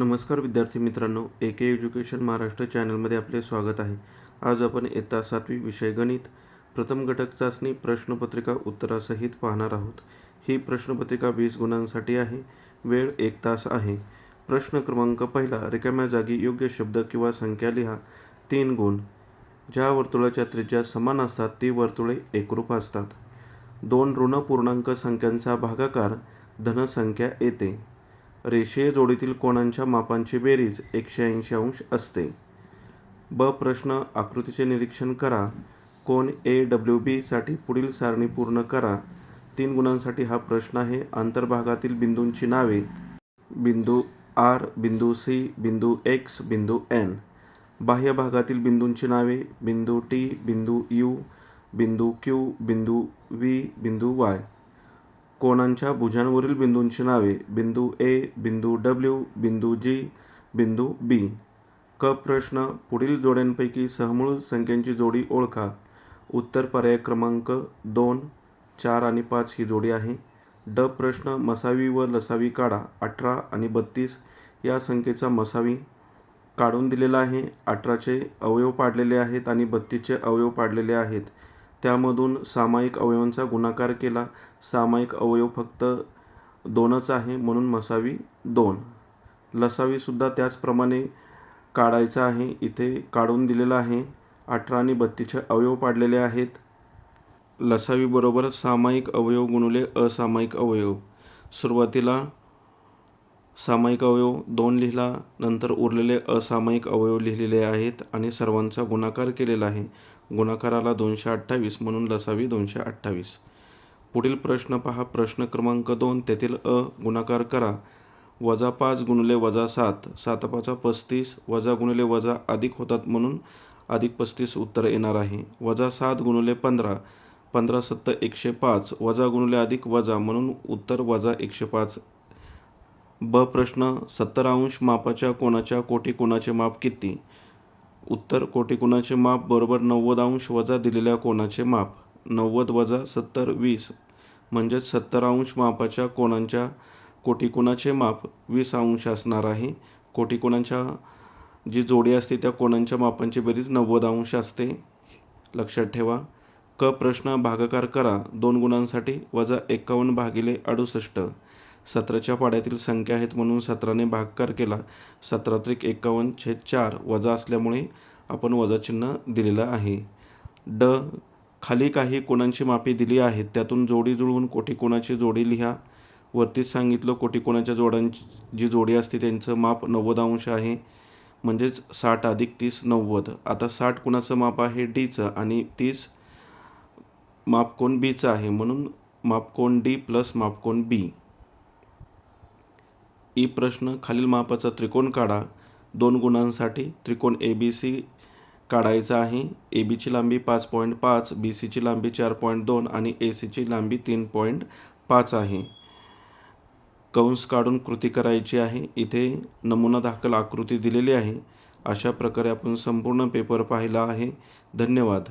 नमस्कार विद्यार्थी मित्रांनो ए के एज्युकेशन महाराष्ट्र चॅनलमध्ये आपले स्वागत आहे. आज आपण इयत्ता सातवी विषय गणित प्रथम घटक चाचणी प्रश्नपत्रिका उत्तरासहित पाहणार आहोत. ही प्रश्नपत्रिका वीस गुणांसाठी आहे. वेळ एक तास आहे. प्रश्न क्रमांक पहिला रिकाम्या जागी योग्य शब्द किंवा संख्या लिहा. तीन गुण. ज्या वर्तुळाच्या त्रिज्या समान असतात ती वर्तुळे एकरूप असतात. दोन ऋण पूर्णांक संख्यांचा भागाकार धनसंख्या येते. रेषीय जोडीतील कोणांच्या मापांची बेरीज एकशे ऐंशी अंश असते. ब प्रश्न आकृतीचे निरीक्षण करा. कोण ए डब्ल्यू बीसाठी पुढील सारणी पूर्ण करा. तीन गुणांसाठी हा प्रश्न आहे. अंतर्भागातील बिंदूंची नावे. बिंदू आर बिंदू सी बिंदू एक्स बिंदू एन. बाह्य भागातील बिंदूंची नावे. बिंदू टी बिंदू यू बिंदू क्यू बिंदू व्ही बिंदू वाय. कोणांच्या भुजांवरील बिंदूंची नावे? बिंदू ए बिंदू डब्ल्यू बिंदू जी बिंदू बी क प्रश्न पुढील जोड्यांपैकी सहमूळ संख्यांची जोडी ओळखा. उत्तर पर्याय क्रमांक दोन चार आणि पाच ही जोडी आहे. ड प्रश्न मसावी व लसावी काढा. अठरा आणि बत्तीस या संख्येचा मसावी काढून दिलेला आहे. अठराचे अवयव पाडलेले आहेत आणि बत्तीसचे अवयव पाडलेले आहेत. त्यामधून सामायिक अवयवांचा गुणाकार केला. सामायिक अवयव फक्त दोनच आहे म्हणून मसावी दोन. लसावीसुद्धा त्याचप्रमाणे काढायचा आहे. इथे काढून दिलेला आहे. अठरा आणि बत्तीसचे अवयव पाडलेले आहेत. लसावीबरोबर सामायिक अवयव गुणुले असामायिक अवयव. सुरुवातीला सामायिक अवयव दोन लिहिला नंतर उरलेले असामायिक अवयव लिहिलेले आहेत आणि सर्वांचा गुणाकार केलेला आहे. गुणाकाराला दोनशे अठ्ठावीस म्हणून लसावी दोनशे अठ्ठावीस. पुढील प्रश्न पहा. प्रश्न क्रमांक दोन तेथील अ गुणाकार करा. वजा पाच गुणले वजा सात सात पाचा पस्तीस वजा गुणले वजा अधिक होतात म्हणून अधिक पस्तीस उत्तर येणार आहे. वजा सात गुणले पंधरा पंधरा सत्तर एकशे पाच वजा गुणले अधिक वजा म्हणून उत्तर वजा एकशे पाच ब प्रश्न सत्तर अंश मापाच्या कोणाच्या कोटी कोणाचे माप किती? उत्तर कोटी कोणाचे माप बरोबर नव्वद अंश वजा दिलेल्या कोणाचे माप. नव्वद वजा सत्तर वीस. म्हणजेच सत्तर अंश मापाच्या कोणांच्या कोटी कोणाचे माप वीस अंश असणार आहे. कोटी कोणाच्या जी जोडी असते त्या कोणांच्या मापांची बेरीज नव्वद अंश असते. लक्षात ठेवा. क प्रश्न भागाकार करा. दोन गुणांसाठी वजा एकावन्न भागिले अडुसष्ट. सतराच्या पाड्यातील संख्या आहेत म्हणून सतराने भागकार केला. सतरा त्रिक एकावन्न छेद चार वजा असल्यामुळे आपण वजा चिन्ह दिलेलं आहे. ड. खाली काही कोणांची मापे दिली आहेत. त्यातून जोडी जुळवून कोटी कोणाची जोडी लिहा. वरतीच सांगितलं कोटी कोणाच्या जोड्यांची जी जोडी असते त्यांचं माप नव्वद अंश आहे. म्हणजेच साठ अधिक तीस नव्वद. आता साठ कुणाचं माप आहे डीचं आणि तीस मापकोन बीचं आहे. म्हणून मापकोन डी प्लस मापकोन बी. ई प्रश्न खालील मापाचा त्रिकोण काढा. दोन गुणांसाठी त्रिकोण ए बी सी काढायचा आहे. ए बीची लांबी पाच पॉईंट पाच बी सीची लांबी चार पॉईंट दोन आणि ए सीची लांबी तीन पॉईंट पाच आहे. कंस काढून कृती करायची आहे. इथे नमुना दाखल आकृती दिलेली आहे. अशा प्रकारे आपण संपूर्ण पेपर पाहिला आहे. धन्यवाद.